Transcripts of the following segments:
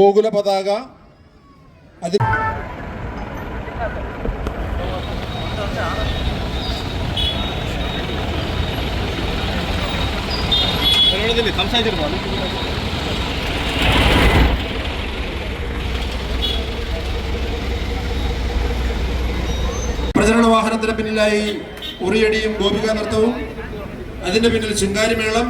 ഗോകുല പതാക. അതിൽ പ്രചരണ വാഹനത്തിന് പിന്നിലായി ഉറിയടിയും ഗോപിക നൃത്തവും അതിന്റെ പിന്നിൽ ശൃംഗാരിമേളം.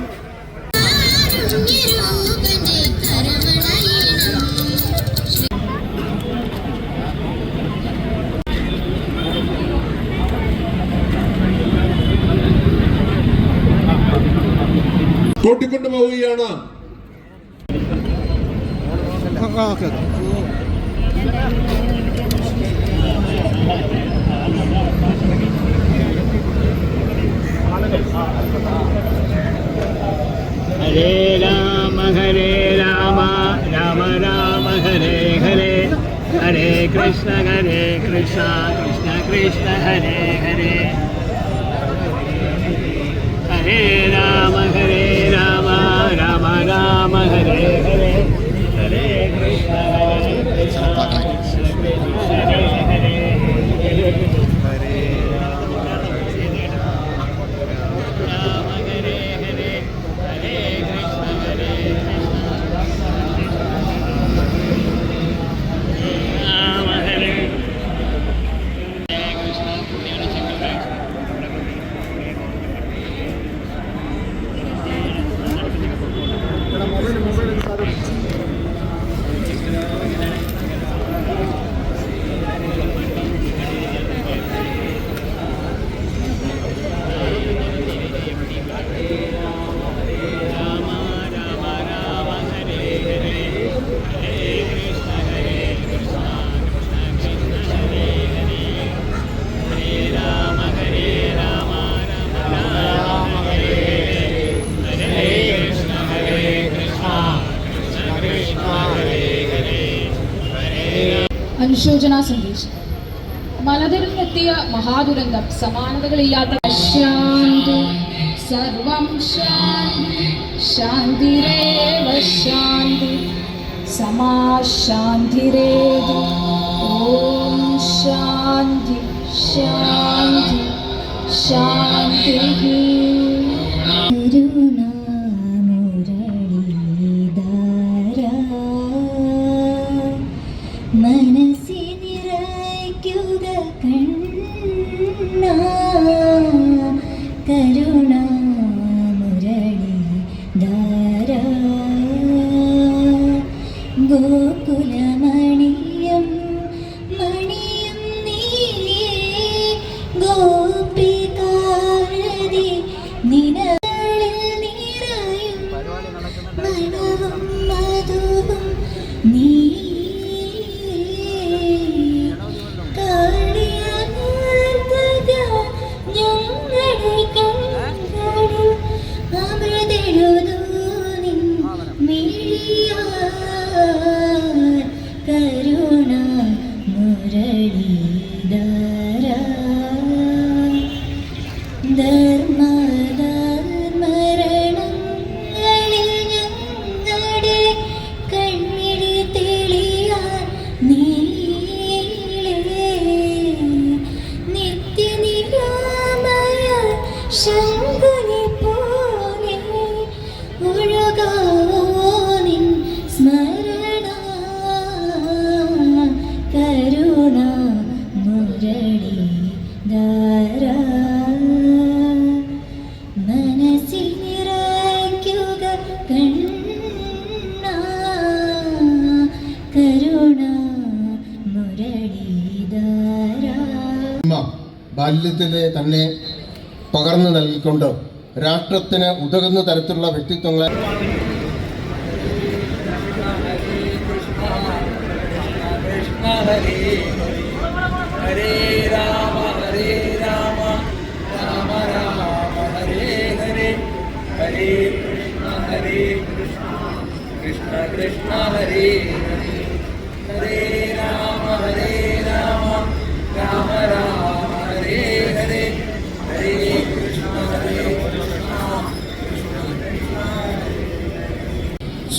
കൂട്ടിക്കൊണ്ടുപോവുകയാണ് ഹരേ രാമ ഹരേ രാമ രാമ രാമ ഹരേ ഹരേ. ഹരേ കൃഷ്ണ ഹരേ കൃഷ്ണ കൃഷ്ണ കൃഷ്ണ ഹരേ ഹരേ. ഹരേ രാമ ഹരേ രാമ രാമ രാമ ഹരേ ഹരേ ഹരേ കൃഷ്ണ ഹരേ കൃഷ്ണ കൃഷ്ണ കൃഷ്ണ ഹരേ ഹരേ രാമ ഹരേ ഹരേ ഹരേ കൃഷ്ണ ഹരേ കൃഷ്ണ രാമ ഹരേ ഹരേ കൃഷ്ണ പുണ്യാണ് ശങ്കരൻ രാമ രാമ രാമ ഹരേ ഹരേ ഹരേ കൃഷ്ണ ഹരേ കൃഷ്ണ കൃഷ്ണ കൃഷ്ണ ഹരേ ഹരേ ഹരേ രാമ ഹരേ രാമ രാമ രാമ ഹരേ ഹരേ ഹരേ കൃഷ്ണ ഹരേ കൃഷ്ണ കൃഷ്ണ കൃഷ്ണ ഹരേ ഹരേ ഹരേ അനുശോചന സന്ദേശം. മലതിരുന്നെത്തിയ മഹാദുരന്തം സമാനതകളില്ലാത്ത ശാന്തി സർവം ശാന്തി ശാന്തിരേവ ശാന്തി സമാശാന്തിരേതു ഓം ശാന്തി ശാന്തി ശാന്തി മനസ്സിനിറയ്ക്കുക ഗോകുലമണിയം മണിയം നീ ഗോപികാരതി ബാല്യത്തിലെ തന്നെ പകർന്നു നൽകിക്കൊണ്ട് രാഷ്ട്രത്തിന് ഉതകുന്ന തരത്തിലുള്ള വ്യക്തിത്വങ്ങളെ ഹരേ രാമ ഹരേ രാമ രാമ ഹരേ ഹരേ ഹരേ കൃഷ്ണ ഹരേ കൃഷ്ണ കൃഷ്ണ കൃഷ്ണ ഹരേ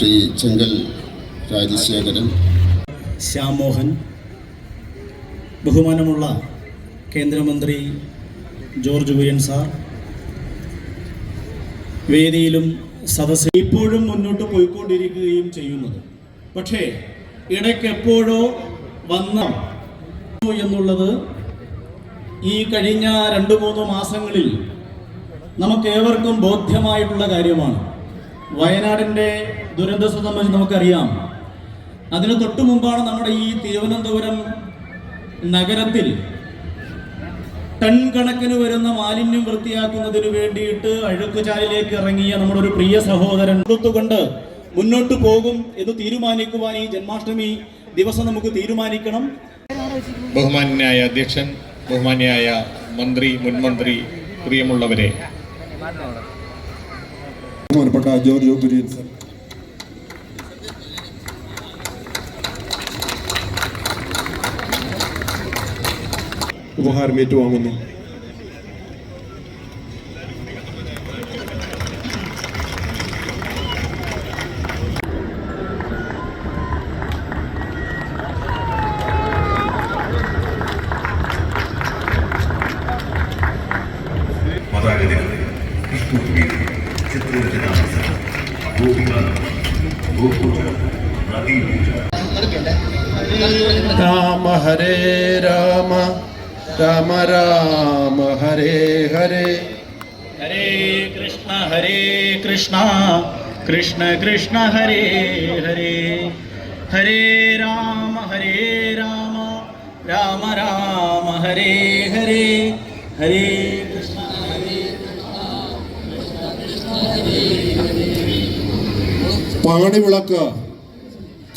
ശ്രീ ചെങ്കൽ രാജശേഖരൻ. ശ്യാമോഹൻ ബഹുമാനമുള്ള കേന്ദ്രമന്ത്രി ജോർജ് കുര്യൻ സാർ വേദിയിലും സദസ് ഇപ്പോഴും മുന്നോട്ട് പോയിക്കൊണ്ടിരിക്കുകയും ചെയ്യുന്നത്. പക്ഷേ ഇടയ്ക്ക് എപ്പോഴോ വന്ന എന്നുള്ളത് ഈ കഴിഞ്ഞ രണ്ട് മൂന്ന് മാസങ്ങളിൽ നമുക്ക് ഏവർക്കും ബോധ്യമായിട്ടുള്ള കാര്യമാണ്. വയനാടിന്റെ ദുരന്തത്തെ സംബന്ധിച്ച് നമുക്കറിയാം. അതിന് തൊട്ടു മുമ്പാണ് നമ്മുടെ ഈ തിരുവനന്തപുരം നഗരത്തിൽ ടൺ കണക്കിന് വരുന്ന മാലിന്യം വൃത്തിയാക്കുന്നതിന് വേണ്ടിയിട്ട് അഴുക്കുചാലിലേക്ക് ഇറങ്ങിയ നമ്മുടെ ഒരു പ്രിയ സഹോദരൻ കൊടുത്തുകൊണ്ട് മുന്നോട്ട് പോകും എന്ന് തീരുമാനിക്കുവാൻ ഈ ജന്മാഷ്ടമി ദിവസം നമുക്ക് തീരുമാനിക്കണം. ബഹുമാന്യനായ അധ്യക്ഷൻ ബഹുമാന്യായ മന്ത്രി മുൻമന്ത്രി പ്രിയമുള്ളവരെ ബഹുമാനപ്പെട്ട ജോർജ് കുര്യൻ സർ ഉപഹാരം ഏറ്റുവാങ്ങുന്നു. ഹരേ രാമ രാമ രാമ ഹരേ ഹരേ. ഹരേ കൃഷ്ണ ഹരേ കൃഷ്ണ കൃഷ്ണ കൃഷ്ണ ഹരേ ഹരേ. ഹരേ രാമ ഹരേ രാമ രാമ രാമ ഹരേ ഹരേ. ഹരേ കൃഷ്ണ പാണിവിളക്ക്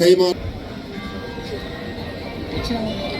കൈമാറി 嗯